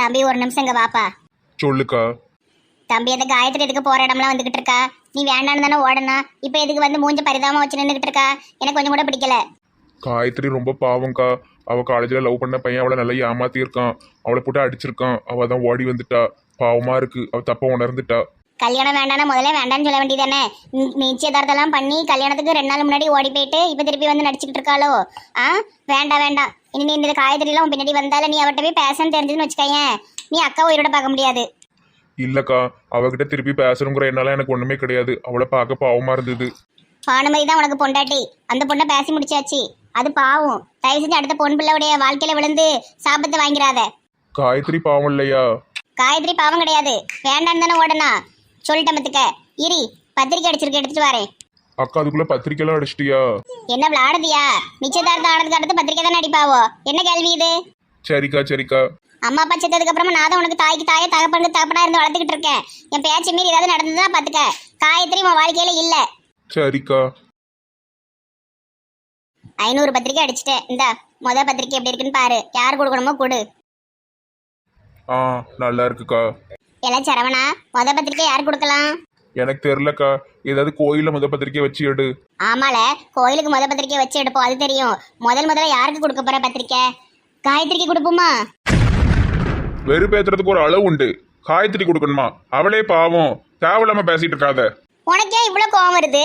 தம்பி ஒரு நிமிஷம் இங்க வாப்பா. சொல்லுக்கா. தம்பி அந்த காயத்ரி எதுக்கு போற இடம்லாம் வந்துகிட்டு இருக்கா? நீ வேண்டான்னு தானே ஓடனா? இப்போ எதுக்கு வந்து மூஞ்ச பரிதாபமா வச்சு நின்றுகிட்டு இருக்கா? எனக்கு கொஞ்சம் கூட பிடிக்கல. காயத்ரி ரொம்ப பாவம்க்கா. அவ காலேஜில் லவ் பண்ண பையன் அவளை நல்லா ஏமாத்தியிருக்கான். அவளை போட்டு அடிச்சிருக்கான். அவ தான் ஓடி வந்துட்டா. பாவமா இருக்கு. அவ தப்ப உணர்ந்துட்டா. கல்யாணம் வேண்டாம்னா முதல்ல வேண்டாம்னு சொல்ல வேண்டியதானே நிச்சயதார்த்தம்லாம் பண்ணி கல்யாணத்துக்கு ரெண்டு நாள் முன்னாடி ஓடி போயிட்டு இப்போ திருப்பி வந்து நடிச்சுக்கிட்டு இருக்காளோ? ஆ? வேண்டாம் வேண்டாம். இனி இந்த காயத்ரிலாம் உன் பின்னாடி வந்தால நீ அவட்ட போய் பேசன்னு தெரிஞ்சதுன்னு வச்சுக்கயேன். நீ அக்கா உயிரோட பார்க்க முடியாது. இல்லக்கா அவகிட்ட திருப்பி பேசணுங்கிற என்னால எனக்கு ஒண்ணுமே கிடையாது. அவளை பார்க்க பாவமா இருந்தது. பானுமதி தான் உனக்கு பொண்டாட்டி. அந்த பொண்ணை பேசி முடிச்சாச்சு. அது பாவம். தயவு செஞ்சு அடுத்த பொன் பிள்ளையுடைய வாழ்க்கையில விழுந்து சாபத்தை வாங்கிறாத காயத்ரி பாவம் இல்லையா? காயத்ரி பாவம் கிடையாது. வேண்டான்னு தானே ஓடனா. சொல்லிட்டேன் மத்துக்க இரி பத்திரிக்கை அடிச்சிருக்க எடுத்துட்டு வரேன். அக்கா அதுக்குள்ள பத்திரிக்கைலாம் அடிச்சிட்டியா? என்ன விளாடுதியா நிச்சயதார்த்தம் ஆனதுக்கு அடுத்து பத்திரிக்கை தானே அடிப்பாவோ? என்ன கேள்வி இது? சரிக்கா சரிக்கா. அம்மா அப்பா செத்ததுக்கு அப்புறமா நான் தான் உனக்கு தாய்க்கு தாயே தகப்பனுக்கு தகப்பனா இருந்து வளர்த்துக்கிட்டு இருக்கேன். என் பேச்சு மீறி ஏதாவது நடந்ததுன்னா பாத்துக்க. காயத்ரி உன் வாழ்க்கையில இல்ல. சரிக்கா. ஐநூறு பத்திரிக்கை அடிச்சிட்டேன். இந்த முத பத்திரிக்கை எப்படி இருக்குன்னு பாரு. யார் கொடுக்கணுமோ கொடு. ஆ நல்லா இருக்குக்கா. எல்லாம் சரவணா முத பத்திரிக்கை யார் கொடுக்கலாம்? எனக்கு தெரிலக்கா ஏதாவது கோயில்ல முத பத்திரிக்கை வச்சு எடு. ஆமால கோயிலுக்கு முத பத்திரிக்கை வச்சு எடுப்போம் அது தெரியும். முதல் முதல்ல யாருக்கு கொடுக்க போற பத்திரிக்கை? காயத்ரிக்கு கொடுப்போமா? வெறுப்பேத்துறதுக்கு ஒரு அளவு உண்டு. காயத்ரி கொடுக்கணுமா? அவளே பாவம். தேவையில்லாம பேசிட்டு இருக்காத. உனக்கே இவ்வளவு கோவம் வருது?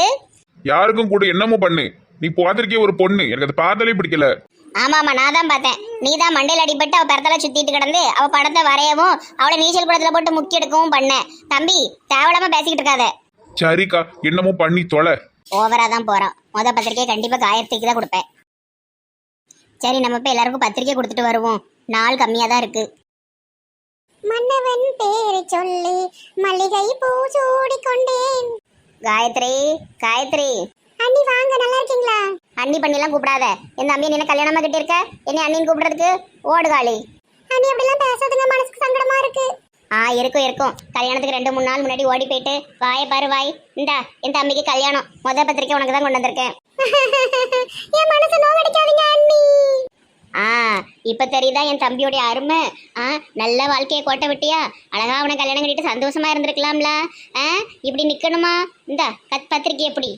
யாருக்கும் கூட என்னமோ பண்ணு. நீ பார்த்திருக்கே ஒரு பொண்ணு. எனக்கு அது பார்த்தாலே பிடிக்கல. ஆமா ஆமா நான் தான் பார்த்தேன். நீ தான் மண்டையில் அடிபட்டு அவ பிறத்தல சுத்திட்டு கிடந்து அவ படத்தை வரையவும் அவளை நீச்சல் குளத்துல போட்டு முக்கி எடுக்கவும் பண்ண. தம்பி தேவையில்லாம பேசிக்கிட்டு இருக்காத. சரிக்கா என்னமோ பண்ணி தொலை. ஓவரா தான் போறோம் முத பத்திரிக்கை கண்டிப்பா காயத்ரிக்கு தான் கொடுப்பேன். சரி நம்ம போய் எல்லாருக்கும் பத்திரிக்கை கொடுத்துட்டு வருவோம். நாள் கம்மியா தான் இருக்கு. மன்னவன் பேரை சொல்லி மல்லிகை பூ சூடி கொண்டேன் காயத்ரி காயத்ரி. அண்ணி வாங்க நல்லா இருக்கீங்களா? அண்ணி பண்ணிலாம் கூப்பிடாத. என் தம்பி என்ன கல்யாணமா கிட்ட இருக்க என்ன அண்ணின்னு கூப்பிடுறதுக்கு ஓடு காளி அண்ணி அப்படிலாம் பேசாதுங்க மனசுக்கு சங்கடமா இருக்கு. ஆ இருக்கும் இருக்கும். கல்யாணத்துக்கு ரெண்டு மூணு நாள் முன்னாடி ஓடி போயிட்டு வாய பாரு வாய். இந்தா என் தம்பிக்கு கல்யாணம். முத பத்திரிக்கை உனக்கு தான் கொண்டு வந்திருக்கேன். என் மனசு நோவடிக்காதீங்க அண்ணி. ஆ இப்ப தெரியுதா என் தம்பியோடைய அருமை? ஆ நல்ல வாழ்க்கையை கோட்டை விட்டியா? அழகா அவனை கல்யாணம் கட்டிட்டு சந்தோஷமா இருந்திருக்கலாம்ல. ஆ இப்படி நிக்கணுமா? இந்த கத் பத்திரிக்கை எப்படி?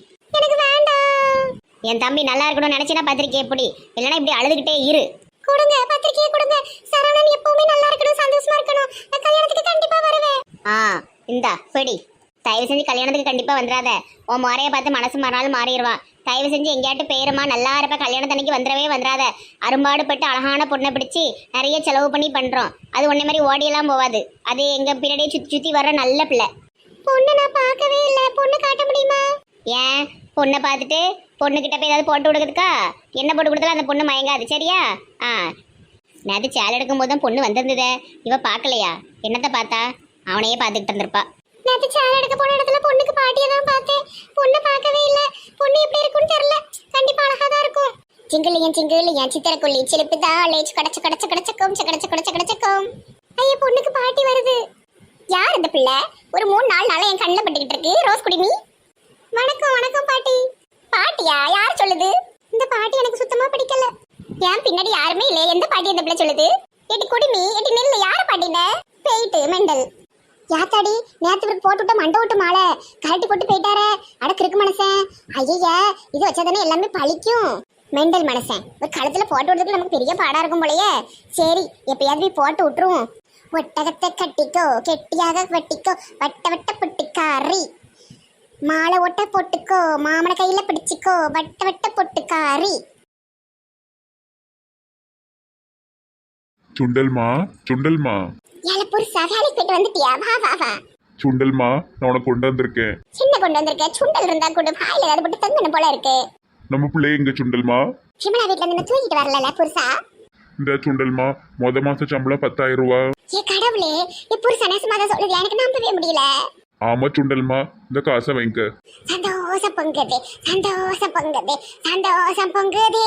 என் தம்பி நல்லா இருக்கணும்னு நினைச்சினா பத்திரிக்கை எப்படி இல்லைன்னா இப்படி அழுதுகிட்டே இரு. கொடுங்க பத்திரிக்கையை கொடுங்க. சரவணன் எப்பவுமே நல்லா இருக்கணும் சந்தோஷமா இருக்கணும். நான் கல்யாணத்துக்கு கண்டிப்பா வருவேன். ஆ இந்தா பிடி தயவு செஞ்சு கல்யாணத்துக்கு கண்டிப்பா வந்துடாத. உன் முறைய பார்த்து மனசு மறுநாள் மாறிடுவா. தயவு செஞ்சு எங்கேயாட்டு பேருமா நல்லா இருப்ப கல்யாணத்தன்னைக்கு வந்துடவே வந்துடாத. அரும்பாடுபட்டு அழகான பொண்ணை பிடிச்சி நிறைய செலவு பண்ணி பண்றோம். அது ஒன்னே மாதிரி ஓடியெல்லாம் போவாது. அது எங்க பின்னாடியே சுத்தி சுத்தி வர்ற நல்ல பிள்ளை. பொண்ணு நான் பார்க்கவே இல்லை. பொண்ணு காட்ட முடியுமா? ஏன்? பொண்ணை பார்த்துட்டு பொண்ணுகிட்ட போய் ஏதாவது போட்டு கொடுக்குறதுக்கா? என்ன போட்டு கொடுத்தாலும் அந்த பொண்ணு மயங்காது சரியா? ஆ. நேற்று சேலை எடுக்கும் போது தான் பொண்ணு வந்திருந்ததே. இவ பார்க்கலையா? என்னத்தை பார்த்தா? அவனையே பார்த்துக்கிட்டு இருந்திருப்பா. நேற்று சேலை எடுக்க போன இடத்துல பொண்ணுக்கு பாட்டியை தான் பார்த்தேன். பொண்ணை பார்க்கவே இல்லை. பொண்ணு எப்படி இருக்கும்னு தெரியல. கண்டிப்பா அழகா தான் இருக்கும். சிங்கிளியன் சிங்கிளியன் சித்திரக்குள்ளி சிலிப்பு தாளேஜ் கடச்சு கடச்சு கடச்சக்கும். கடச்சு கடச்சு கடச்சக்கும். ஐயா பொண்ணுக்கு பாட்டி வருது. யார் இந்த பிள்ளை? ஒரு மூணு நாலு நாளா என் கண்ணில் பட்டுக்கிட்டு இருக்கு. ரோஸ் குடிமி. வணக்கம் வணக்கம் பாட்டி. பாட்டியா? யார் சொல்லுது? இந்த பாட்டி எனக்கு சுத்தமா பிடிக்கல. ஏன் பின்னாடி யாருமே இல்ல எந்த பாட்டி இந்த பிள்ளை சொல்லுது? எட்டி குடிமி எட்டி நெல்லு. யார பாட்டின போயிட்டு மெண்டல். யாத்தாடி நேத்து போட்டு விட்ட மண்டை விட்டு மாலை. கழட்டி போட்டு போயிட்டாரே. அடக்கு இருக்கு மனசன் ஐயா இது வச்சாதானே எல்லாமே பழிக்கும். மெண்டல் மனசன் ஒரு கழுத்துல போட்டு விடுறதுக்கு நமக்கு பெரிய பாடா இருக்கும் போலயே. சரி எப்பயாவது போய் போட்டு விட்டுருவோம். ஒட்டகத்தை கட்டிக்கோ கெட்டியாக வெட்டிக்கோ. வட்ட வட்ட புட்டிக்காரி. மாலை ஒட்ட போட்டுக்கோ மாமன கையில பிடிச்சிக்கோ வட்ட வட்ட பொட்டுக்காரி சுண்டல்மா சுண்டல்மா. ஏல புருஷா வேலைக்கு போயிட்டு வந்துட்டியா? வா வா வா. சுண்டல்மா நான் உனக்கு கொண்டு வந்திருக்கேன். சின்ன கொண்டு வந்திருக்க? சுண்டல் இருந்தா கூட வாயில ஏதாவது போட்டு தங்கணும் போல இருக்கு. நம்ம பிள்ளை எங்க சுண்டல்மா. சிமலா வீட்ல இருந்து தூக்கிட்டு வரல புருஷா? இந்த சுண்டல்மா மொத மாச சம்பளம் பத்தாயிரம் ரூபா. ஏ கடவுளே என் புருஷ நேசமாக சொல்லுது எனக்கு நம்பவே முடியல. ஆமா சுண்டல்மா இந்த காசை வைங்க. சந்தோஷம் பொங்குது சந்தோஷம் பொங்குது சந்தோஷம் பொங்குது.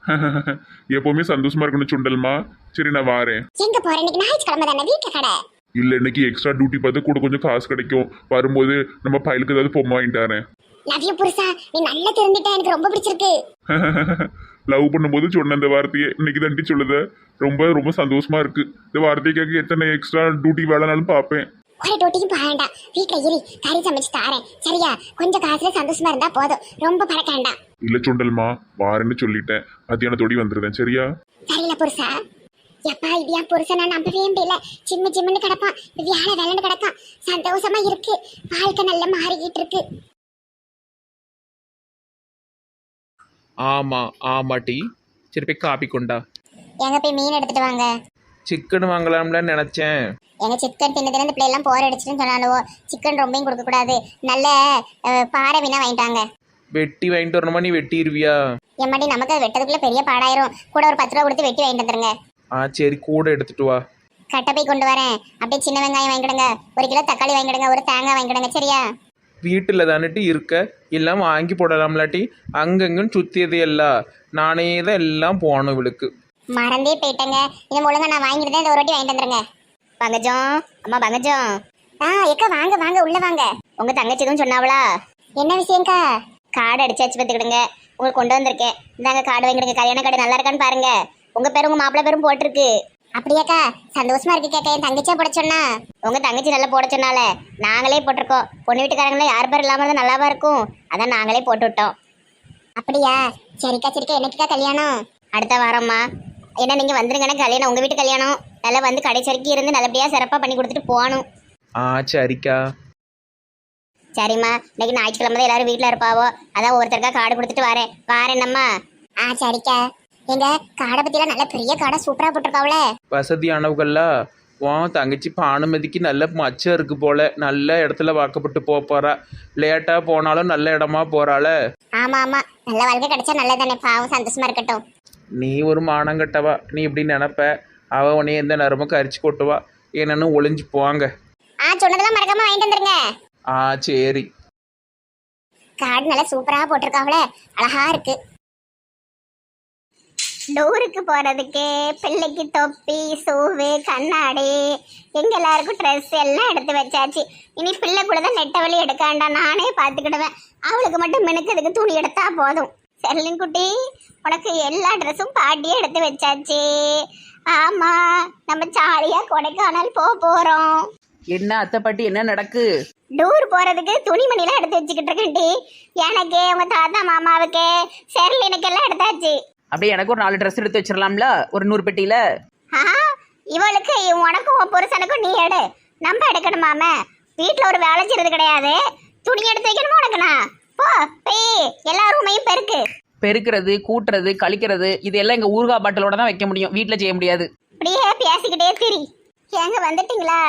எப்பவுமே சந்தோஷமா இருக்கணும் சுண்டல்மா. சரி நான் வாரேன். எங்க போற? இன்னைக்கு ஞாயிற்றுக்கிழமை தானே வீட்டுல கடை? இல்ல இன்னைக்கு எக்ஸ்ட்ரா டியூட்டி பார்த்து கூட கொஞ்சம் காசு கிடைக்கும். வரும்போது நம்ம பையலுக்கு ஏதாவது பொம்மை வாங்கிட்டு வரேன். லவ் யூ புருஷா நீ நல்லா தெரிஞ்சிட்ட எனக்கு ரொம்ப பிடிச்சிருக்கு. லவ் பண்ணும்போது சொன்ன இந்த வார்த்தையை இன்னைக்கு தண்டி சொல்லுத. ரொம்ப ரொம்ப சந்தோஷமா இருக்கு. இந்த வார்த்தையை கேட்க எத்தனை எக்ஸ்ட்ரா டியூட்டி வேலைனாலும் பார்ப்பேன். ஒரு டோட்டிக்கும் போக வேண்டாம். வீட்டில் இரு கறி சமைச்சு தாரேன். சரியா? கொஞ்சம் காசுல சந்தோஷமா இருந்தா போதும். ரொம்ப பறக்க வேண்டாம். இல்ல சுண்டல்மா வாரேன்னு சொல்லிட்டேன். மத்தியானத்தோடி வந்துருந்தேன் சரியா? சரியில்ல புருஷா. எப்பா இது என் புருஷனை நம்பவே முடியல. சிம்மு சிம்முன்னு கிடப்பான். வியாழ வேலைன்னு கிடக்கான். சந்தோஷமா இருக்கு. வாழ்க்கை நல்லா மாறிக்கிட்டு இருக்கு. ஆமா ஆமாட்டி. சரி போய் காப்பி கொண்டா. எங்க போய் மீன் எடுத்துட்டு வாங்க? சிக்கன் வாங்கலாம்ல நினைச்சேன். எங்க சிக்கன் தின்னு தின்னு இந்த பிள்ளை எல்லாம் போர் அடிச்சுன்னு சொன்னாலுவோ சிக்கன் ரொம்பவும் கொடுக்க கூடாது நல்ல அஹ், பாறை மீனா வாங்கிட்டாங்க. வெட்டி வாங்கிட்டு வரணுமா? நீ வெட்டிடுவியா எம்மாடி நமக்கு அது வெட்டதுக்குள்ள பெரிய பாடாயிரும். கூட ஒரு பத்து ரூபா கொடுத்து வெட்டி வாங்கிட்டு வந்துருங்க. ஆ சரி கூட எடுத்துட்டு வா. கட்டை போய் கொண்டு வரேன். அப்படியே சின்ன வெங்காயம் வாங்கிடுங்க. ஒரு கிலோ தக்காளி வாங்கிடுங்க. ஒரு தேங்காய் வாங்கிடுங்க. சரியா? வீட்டில் தானட்டு இருக்க. எல்லாம் வாங்கி போடலாம்லாட்டி. அங்கங்கன்னு சுத்தியது எல்லாம் நானே தான் எல்லாம் போகணும் இவளுக்கு. மறந்தே போயிட்டேங்க. இது ஒழுங்கா நான் வாங்கிட்டு இந்த ஒரு வாட்டி வாங்கிட்டு வந்துருங்க. பங்கஜம் அம்மா பங்கஜம். ஆ எக்கா வாங்க வாங்க உள்ள வாங்க. உங்க தங்கச்சி எதுவும் சொன்னாவளா? என்ன விஷயம்க்கா? கார்டு அடிச்சாச்சு பார்த்துக்கிடுங்க. உங்களுக்கு கொண்டு வந்திருக்கேன். இந்தாங்க கார்டு வாங்கிடுங்க. கல்யாண கார்டு நல்லா இருக்கான்னு பாருங்க. உங்க பேரும் உங்க மாப்பிள்ளை பேரும் போட்டிருக்கு. அப்படியாக்கா சந்தோஷமா இருக்கு கேட்க என் தங்கச்சியா போட சொன்னா? உங்க தங்கச்சி நல்லா போட சொன்னால நாங்களே போட்டிருக்கோம். பொண்ணு வீட்டுக்காரங்கள யார் பேர் இல்லாம இருந்தா நல்லாவா இருக்கும்? அதான் நாங்களே போட்டு விட்டோம். அப்படியா? சரிக்கா சரிக்கா. என்னைக்குக்கா கல்யாணம்? அடுத்த வாரம்மா. என்ன நீங்க வந்துருங்கன்னா கல்யாணம் உங்க வீட்டு கல்யாணம். நல்லா வந்து கடைச்சரிக்கு இருந்து நல்லபடியா சிறப்பா பண்ணி கொடுத்துட்டு போகணும். ஆ சரிக்கா. சரிம்மா. இன்னைக்கு ஞாயிற்றுக்கிழமை தான் எல்லாரும் வீட்ல இருப்பாவோ. அதான் ஒருத்தருக்கா கார்டு கொடுத்துட்டு வரேன். வாரேன்னம்மா ஆ சரிக்கா. எங்க காடை பத்திலாம் நல்ல பெரிய காடை சூப்பரா போட்டிருக்காவுல. வசதியானவங்களா? உன் தங்கச்சி பானுமதிக்கு நல்ல மச்சம் இருக்கு போல. நல்ல இடத்துல வாக்கப்பட்டு போக போறா. லேட்டா போனாலும் நல்ல இடமா போறாள. ஆமா ஆமா. நல்ல வாழ்க்கை கிடைச்சா நல்லதானே பாவம் சந்தோஷமா இருக்கட்டும். நீ ஒரு மானங்கட்டவா நீ இப்படி நினப்ப. அவ உன்னை எந்த நேரமும் கரிச்சு கொட்டுவா என்னன்னு ஒளிஞ்சு போவாங்க. ஆ சொன்னதெல்லாம் மறக்காம வாங்கிட்டு வந்துருங்க. ஆ சரி. கார்டு நல்லா சூப்பரா போட்டிருக்காவுல. அழகா இருக்கு. டூருக்கு போறதுக்கு பிள்ளைக்கு தொப்பி சூவு கண்ணாடி எங்க எல்லாருக்கும் ட்ரெஸ் எல்லாம் எடுத்து வச்சாச்சு. இனி பிள்ளை கூட தான் நெட்ட வழி எடுக்க வேண்டாம். நானே பார்த்துக்கிடுவேன். அவளுக்கு மட்டும் மினுக்கிறதுக்கு துணி எடுத்தா போதும். செல்லின் குட்டி உனக்கு எல்லா ட்ரெஸ்ஸும் பாட்டியே எடுத்து வச்சாச்சு. ஆமா நம்ம ஜாலியா கொடைக்கானல் போக போறோம். என்ன அத்தை பாட்டி என்ன நடக்கு? டூர் போறதுக்கு துணிமணிலாம் எடுத்து வச்சுக்கிட்டு இருக்கேன்டி எனக்கு உங்க தாத்தா மாமாவுக்கு செர்லினுக்கு எல்லாம் எடுத்தாச்சு. அப்படியே எனக்கு ஒரு நாலு ட்ரெஸ் எடுத்து வச்சிடலாம்ல ஒரு நூறு பெட்டியில? ஆ இவளுக்கு உனக்கும் உன் புருஷனுக்கும் நீ எடு. நம்ம எடுக்கணுமாம? வீட்ல ஒரு வேலை செய்யறது கிடையாது. துணி எடுத்து வைக்கணுமா உனக்குண்ணா போ போய் எல்லா ரூமையும் பெருக்கு. பெருக்கிறது கூட்டுறது கழிக்கிறது இதெல்லாம் எங்க ஊர்கா பாட்டிலோட தான் வைக்க முடியும். வீட்ல செய்ய முடியாது. இப்படியே பேசிக்கிட்டே திரி. ஏங்க வந்துட்டீங்களா?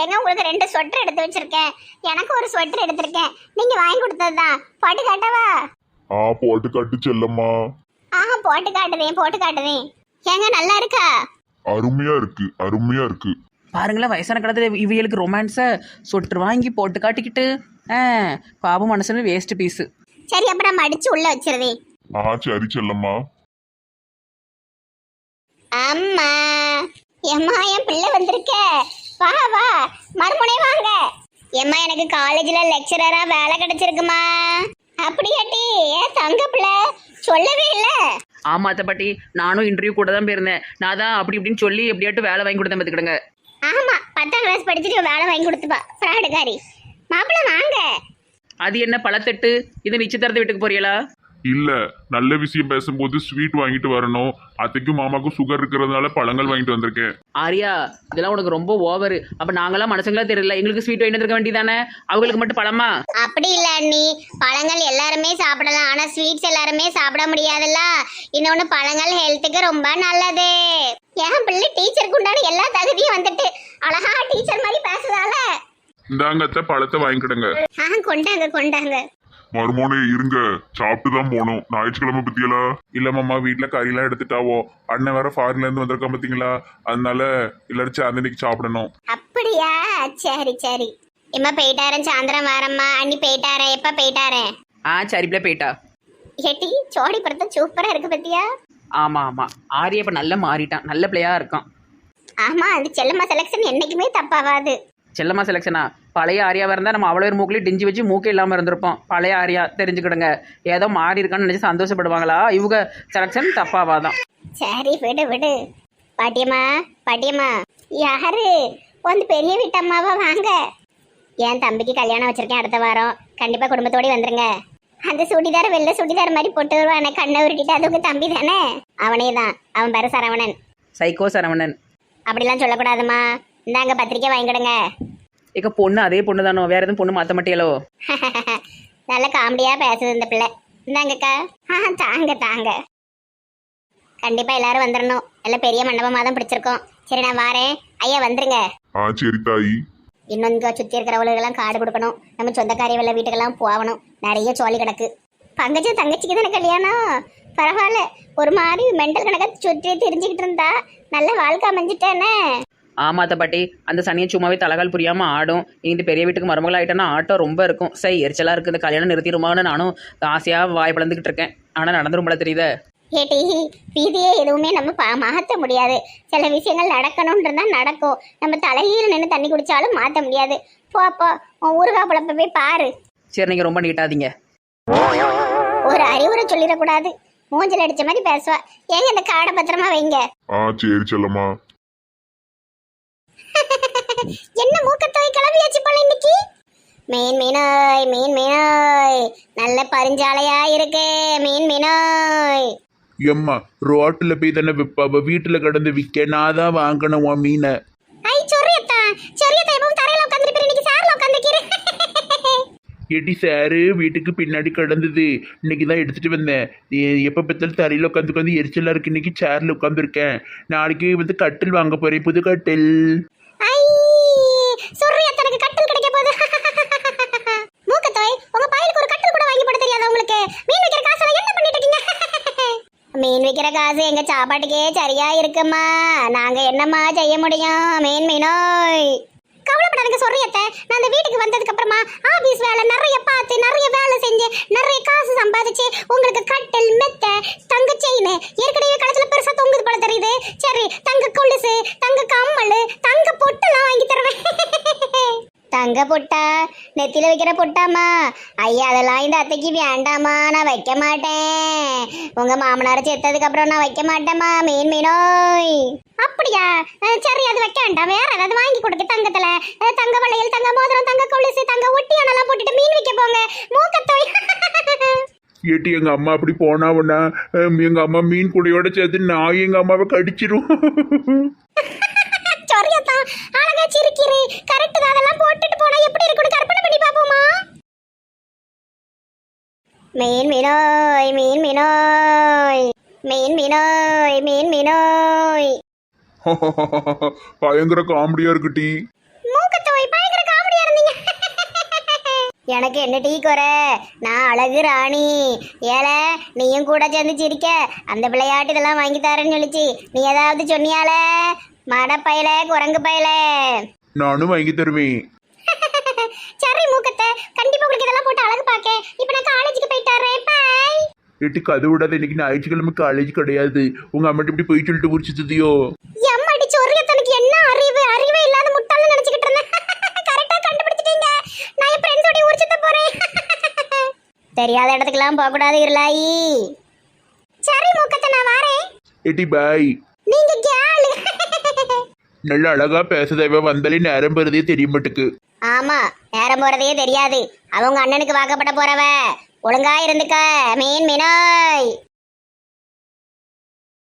ஏங்க உங்களுக்கு ரெண்டு ஸ்வெட்டர் எடுத்து வச்சிருக்கேன். எனக்கு ஒரு ஸ்வெட்டர் எடுத்திருக்கேன். நீங்க வாங்கி கொடுத்ததுதான் போட்டு காட்டவா? ஆ போட்டு கட்டு செல்லம்மா. ஆஹா போட்டு காட்டுதேன் போட்டு காட்டுதேன். ஏங்க நல்லா இருக்கா? அருமையா இருக்கு அருமையா இருக்கு. பாருங்களேன் வயசான காலத்துல இவியலுக்கு ரொமான்ஸை சொட்டு வாங்கி போட்டு காட்டிக்கிட்டு ஆ பாவம் மனசுன்னு வேஸ்ட் பீஸு சரி அப்புறம் நம்ம அடிச்சு உள்ள வச்சிருவேன் ஆ சரி செல்லம்மா. அம்மா எம்மா என் பிள்ளை வந்திருக்க. வா வா மறுமுனை வாங்க. எம்மா எனக்கு காலேஜ்ல லெக்சரரா வேலை கிடைச்சிருக்குமா? அப்படியாட்டி ஏன் தங்க பிள்ளை சொல்லவே இல்லை. ஆமா அத்தை பாட்டி நானும் இன்டர்வியூ கூட தான் போயிருந்தேன். நான் தான் அப்படி இப்படின்னு சொல்லி எப்படியாட்டும் வேலை வாங்கி கொடுத்தேன் பார்த்துக்கிடுங்க. ஆமா பத்தாம் கிளாஸ் படிச்சுட்டு வேலை வாங்கி கொடுத்துப்பா. ஃப்ராடுகாரி மாப்பிள்ளை வாங்க. அது என்ன பழத்தட்டு? இது நிச்சயதார்த்த வீட்டுக்கு போறீங்களா? இல்ல நல்ல விஷயம் பேசும்போது ஸ்வீட் வாங்கிட்டு வரணும். அத்தைக்கும் மாமாக்கும் சுகர் இருக்கிறதுனால பழங்கள் வாங்கிட்டு வந்திருக்கேன். ஆரியா இதெல்லாம் உனக்கு ரொம்ப ஓவர் அப்ப நாங்களாம் மனசுங்களா தெரியல. எங்களுக்கு ஸ்வீட் வாங்கிட்டு இருக்க வேண்டியதானே? அவங்களுக்கு மட்டும் பழமா? அப்படி இல்ல அண்ணி. பழங்கள் எல்லாருமே சாப்பிடலாம். ஆனா ஸ்வீட்ஸ் எல்லாருமே சாப்பிட முடியாதுல்ல. இன்னொன்னு பழங்கள் ஹெல்த்துக்கு ரொம்ப நல்லது. என் பிள்ளை? டீச்சருக்கு உண்டான எல்லா தகுதியும் வந்துட்டு அழகா டீச்சர் மாதிரி பேசுதால. இந்தாங்க அத்தை பழத்தை வாங்கிக்கிடுங்க. ஆ கொண்டாங்க கொண்டாங்க. மறுமோனே இருங்க. சாப்பிட்டு தான் போகணும். ஞாயிற்றுக்கிழமை பத்தியலா? இல்ல மாமா வீட்டுல கறியெல்லாம் எடுத்துட்டாவோ? அண்ணன் வேற ஃபாரின்ல இருந்து வந்திருக்கான் பாத்தீங்களா? அதனால எல்லாரும் சேர்ந்து இன்னைக்கு சாப்பிடணும். அப்படியா? சரி சரி. எம்மா போயிட்டாரன் சாயந்தரம் வரம்மா. அண்ணி போயிட்டாரன் எப்ப போயிட்டாரன் ஆ சரிப்பில போயிட்டா. ஏட்டி சோடி படத்தை சூப்பரா இருக்கு பத்தியா? ஆமா ஆமா. ஆரியா இப்ப நல்லா மாறிட்டான். நல்ல பிள்ளையா இருக்கான். ஆமா அந்த செல்லம்மா செலெக்ஷன் என்னைக்குமே தப்பாவாது. செல்லம்மா செலெக்ஷனா பழைய ஆரியாவாக இருந்தால் நம்ம அவ்வளோ பேர் மூக்கிலே டிஞ்சி வச்சு மூக்கே இல்லாமல் இருந்திருப்போம். பழைய ஆரியா தெரிஞ்சுக்கிடுங்க. ஏதோ மாறி இருக்கான்னு நினச்சி சந்தோஷப்படுவாங்களா? இவங்க செலெக்ஷன் தப்பாவாதான். சரி விடு விடு. பாட்டியம்மா பாட்டியம்மா. யாரு? வந்து பெரிய வீட்டம்மாவா வாங்க. என் தம்பிக்கு கல்யாணம் வச்சிருக்கேன் அடுத்த வாரம். கண்டிப்பா குடும்பத்தோட வந்துருங்க. அந்த சுடிதார் வெள்ளை சுடிதார் மாதிரி போட்டு வருவானே கண்ணை உருட்டிட்டு அது உங்க தம்பி தானே? அவனே தான் அவன் பேரு சரவணன். சைக்கோ சரவணன். அப்படிலாம் சொல்லக்கூடாதும்மா. இந்தாங்க பத்திரிக்கை வாங்கிடுங்க இக்க பொண்ணு அதே பொண்ணு தானோ? வேற எதுவும் பொண்ணு மாற்ற மாட்டியலோ நல்ல காமெடியா பேசுது இந்த பிள்ளை. இந்தாங்கக்கா. ஆ தாங்க தாங்க. கண்டிப்பா எல்லாரும் வந்துடணும் எல்லாம் பெரிய மண்டபமா தான் பிடிச்சிருக்கோம். சரி நான் வாரேன். ஐயா வந்துருங்க. ஆ சரி தாயி. இன்னும் இங்க சுத்தி இருக்கிறவங்களுக்கெல்லாம் கார்டு கொடுக்கணும். நம்ம சொந்தக்காரிய வெள்ள வீட்டுக்கெல்லாம் போகணும். நிறைய சோழி கிடக்கு. பங்கஜ தங்கச்சிக்கு தானே கல்யாணம்? பரவாயில்ல. ஒரு மாதிரி மெண்டல் கணக்கா சுற்றி தெரிஞ்சுக்கிட்டு இருந்தா நல்ல வாழ்க்கை அமைஞ்சிட்டேனே. ஆமாத்த பாட்டி. அந்த சனியை சும்மாவே தலகால் புரியாமல் ஆடும். இந்த பெரிய வீட்டுக்கு மருமகள் ஆகிட்டேன்னா ஆட்டம் ரொம்ப இருக்கும். சரி எரிச்சலாக இருக்குது இந்த கல்யாணம் நிறுத்திடுமான்னு நானும் ஆசையாக வாய் பிளந்துக்கிட்டு இருக்கேன். ஆனால் நடந்துரும் போல தெரியுதே. ஏட்டி வீதியே எதுவுமே நம்ம பா மாற்ற முடியாது. சில விஷயங்கள் நடக்கணும்னு இருந்தா நடக்கும். நம்ம தலைகீழ நின்று தண்ணி குடிச்சாலும் மாற்ற முடியாது. போ அப்போ உன் ஊறுகாய் புழப்ப போய் பாரு. சரி நீங்கள் ரொம்ப நீட்டாதீங்க. ஒரு அறிவுரை சொல்லிடக்கூடாது. மூஞ்சில் அடிச்ச மாதிரி பேசுவா. ஏங்க இந்த காடை பத்திரமா வைங்க. ஆ சரி செல்லம்மா. என்ன மூக்கத்தோய் கிளம்பியாச்சு போல இன்னைக்கு? மீன் மீனாய் மீன் மீனாய். நல்ல பரிஞ்சாலையா இருக்கு மீன் மீனாய். எம்மா ரோட்டில் போய் தானே விற்பாவ வீட்டில் கிடந்து விற்க நான் தான் வாங்கணும் உன் மீனை. ஐ சொரியத்தா சொரியத்தா எப்பவும் தரையில உட்காந்துருப்பேன் இன்னைக்கு சார்ல உட்காந்துருக்கிறேன் எடி சாரு வீட்டுக்கு பின்னாடி கிடந்தது. இன்னைக்கு தான் எடுத்துட்டு வந்தேன். எ- எப்போ பார்த்தாலும் தரையில் உட்காந்து உட்காந்து எரிச்சலாக இருக்கு. இன்னைக்கு சேரில் உட்காந்துருக்கேன் நாளைக்கு வந்து கட்டில் வாங்க போகிறேன் புது கட்டில். ஐ தனக்கு கட்டில் கிடைக்க போகுது. மூக்கத்தோய் உங்க பையனுக்கு ஒரு கட்டில் கூட வாங்கி போட தெரியாதா உங்களுக்கு? மீன் வைக்கிற காசு என்ன பண்ணிட்டு இருக்கீங்க? மீன் விற்கிற காசு எங்க சாப்பாட்டுக்கே சரியா இருக்குமா? நாங்க என்னம்மா செய்ய முடியும் மீன் மீனோய்? கவலைப்படாதீங்க சொல்றியத்த நான் அந்த வீட்டுக்கு வந்ததுக்கு அப்புறமா ஆபீஸ் வேலை நிறைய பார்த்து நிறைய வேலை செஞ்சு நிறைய காசு சம்பாதிச்சு உங்களுக்கு கட்டில் மெத்த தங்க செயின் ஏற்கனவே கடைசியில பெருசா தொங்குது போல தெரியுது சரி தங்க கொலுசு தங்க கம்மல் தங்க பொட்டெல்லாம் வாங்கி தருவேன். தங்க பொட்டா? நெத்தியில வைக்கிற பொட்டாமா? ஐயா அதெல்லாம் இந்த அத்தைக்கு வேண்டாமா நான் வைக்க மாட்டேன். உங்க மாமனார் செத்ததுக்கு அப்புறம் நான் வைக்க மாட்டேம்மா மீன் மீனோய். அப்படியா? சரி அது வைக்க வேண்டாம். வேற ஏதாவது வாங்கி கொடுக்க தங்கத்துல. தங்க வளையல் தங்க மோதிரம் தங்க கொலுசு தங்க ஒட்டியானெல்லாம் போட்டுட்டு மீன் வைக்க போங்க. மூக்கத்தோய். ஏட்டி எங்கள் அம்மா அப்படி போனாவுன்னா எங்கள் அம்மா மீன் கூடையோட சேர்த்து நான் எங்கள் அம்மாவை கடிச்சிரும். அழகா சிரிக்கிறே. கரெக்ட் அதெல்லாம் போட்டுட்டு போனா எப்படி இருக்கும்னு கற்பனை பண்ணி பாப்போமா மீன் மீனோய் மீன் மீனோய் மீன் மீனோய் மீன் மீனோய். பயங்கர காமெடியாக இருக்கு டீ மூக்கத்தோய் பயங்கர காமெடியா இருந்தீங்க எனக்கு என்ன டீ குறை? நான் அழகு ராணி. ஏல நீயும் கூட சேர்ந்து சிரிக்க. அந்த விளையாட்டு இதெல்லாம் வாங்கி தரேன்னு சொல்லிச்சு. நீ ஏதாவது சொன்னியால? மடப்பையில குரங்கு பையில. நானும் வாங்கி தருவேன் சரி மூக்கத்தை. கண்டிப்பா உங்களுக்கு இதெல்லாம் போட்டு அழகு பாக்க இப்போ நான் காலேஜுக்கு போயிட்டாரேன் பாய் ஏட்டி கதை விடாத இன்னைக்கு ஞாயிற்றுக்கிழமை காலேஜ் கிடையாது. உங்க அம்மாட்ட இப்படி போய் சொல்லிட்டு உரிச்சு தெரியாத இடத்துக்குலாம் போக கூடாது இருளாயி. சரி மூக்கத்தை நான் வரேன். ஏட்டி பாய். நீங்க கேளு. நல்ல அழகா பேசுதவ வந்தாலே நேரம் பெறுதே தெரிய மாட்டுக்கு ஆமா நேரம் போறதே தெரியாது. அவங்க அண்ணனுக்கு வாக்கப்பட போறவ. ஒழுங்கா இருந்துக்க மீன் மீனாய்.